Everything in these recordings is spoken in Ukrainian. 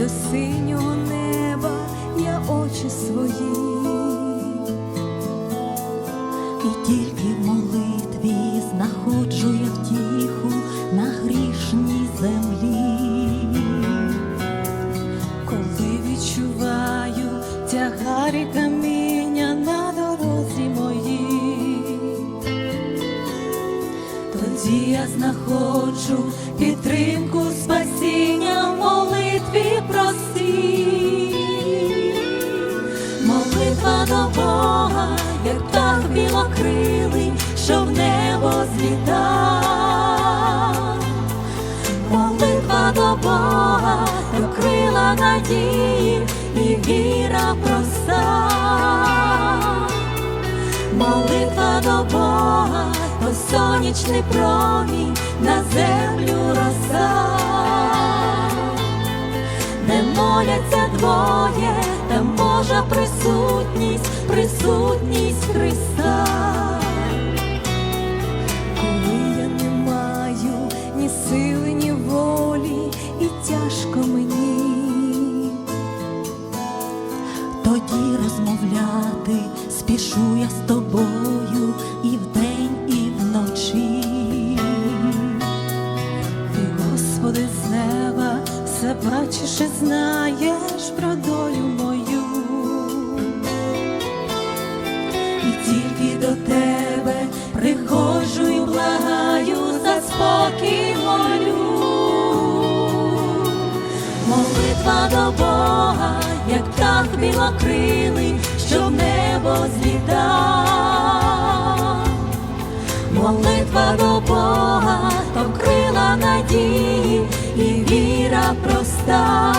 до синього неба я очі свої, і тільки в молитві знаходжу я втіху на грішній землі, коли відчуваю тягарі каміння на дорозі моїй, тоді я знаходжу підтримку спасіння молитві простій. Молитва до Бога, як птах білокрилий, що в небо зліта. Молитва до Бога, до крила надії і віра проста. Молитва до Бога, то сонячний промінь на землю роса. Моляться двоє, там Божа присутність, присутність Христа. Коли я не маю ні сили, ні волі, і тяжко мені, Тоді розмовляти спішу я з тобою і вдень, Молитва до Бога, як птах білокрилий, що в небо зліта. Молитва до Бога, то крила надії і віра проста.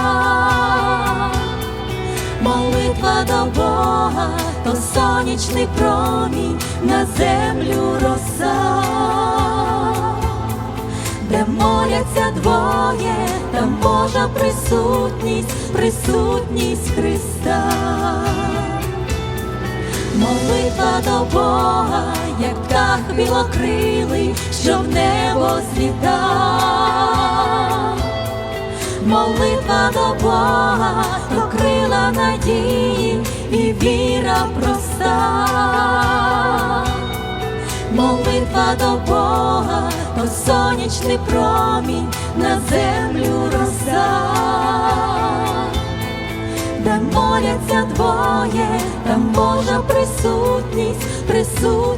Молитва до Бога, то сонячний промінь на землю роса де моляться двоє, Божа присутність, присутність Христа. Молитва до Бога, як птах білокрилий, що в небо зліта. Молитва до Бога, то крила надії і віра проста. Молитва до Бога, то сонячний промінь на землю там Божа присутність, присутність.